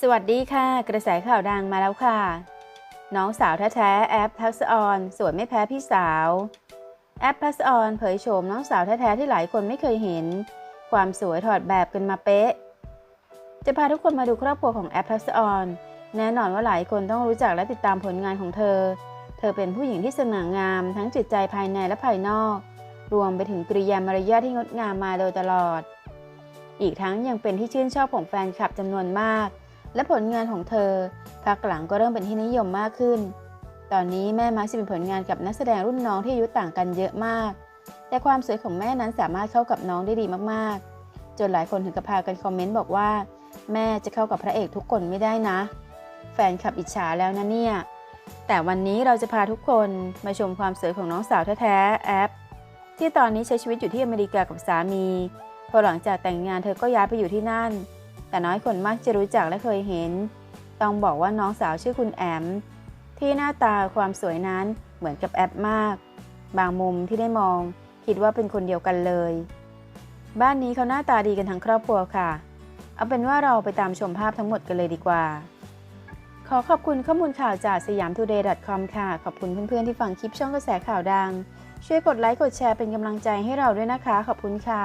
สวัสดีค่ะ กระแสข่าวดังมาแล้วค่ะ น้องสาวแท้ๆแอปทักษออนสวยไม่แพ้พี่สาว แอปทักษออนเผยโฉมน้องสาวแท้ๆที่หลายคนไม่เคยเห็น ความสวยถอดแบบกันมาเป๊ะ จะพาทุกคนมาดูครอบครัวของแอปทักษออนแน่นอนว่าหลายคนต้องรู้จักและติดตามผลงานของเธอ เธอเป็นผู้หญิงที่สง่างาม ทั้งจิตใจภายในและภายนอก รวมไปถึงกริยามารยาทที่งดงามมาโดยตลอด อีกทั้งยังเป็นที่ชื่นชอบของแฟนคลับจำนวนมาก และผลงานของเธอพักหลังก็เริ่มเป็นที่นิยมมากขึ้น ตอนนี้แม่มักจะมีผลงานกับนักแสดงรุ่นน้องที่อายุต่างกันเยอะมาก แต่ความสวยของแม่นั้นสามารถเข้ากับน้องได้ดีมากๆ จนหลายคนถึงกับพากันคอมเมนต์บอกว่า แม่จะเข้ากับพระเอกทุกคนไม่ได้นะ แฟนคลับอิจฉาแล้วนะเนี่ย แต่วันนี้เราจะพาทุกคนมาชมความสวยของน้องสาวแท้ๆแอปที่ตอนนี้ใช้ชีวิตอยู่ที่อเมริกากับสามีพอหลังจากแต่งงานเธอก็ย้ายไปอยู่ที่นั่น แต่น้อยคนมากจะรู้จักและเคยเห็น ต้องบอกว่าน้องสาวชื่อคุณแอม ที่หน้าตาความสวยนั้นเหมือนกับแอปมาก บางมุมที่ได้มอง คิดว่าเป็นคนเดียวกันเลย บ้านนี้เขาหน้าตาดีกันทั้งครอบครัวค่ะ เอาเป็นว่าเราไปตามชมภาพทั้งหมดกันเลยดีกว่า ขอขอบคุณข้อมูลข่าวจากสยามทูเดย์ .com ค่ะ ขอบคุณเพื่อนๆที่ฟังคลิปช่องกระแสข่าวดัง ช่วยกดไลค์กดแชร์เป็นกำลังใจให้เราด้วยนะคะ ขอบคุณค่ะ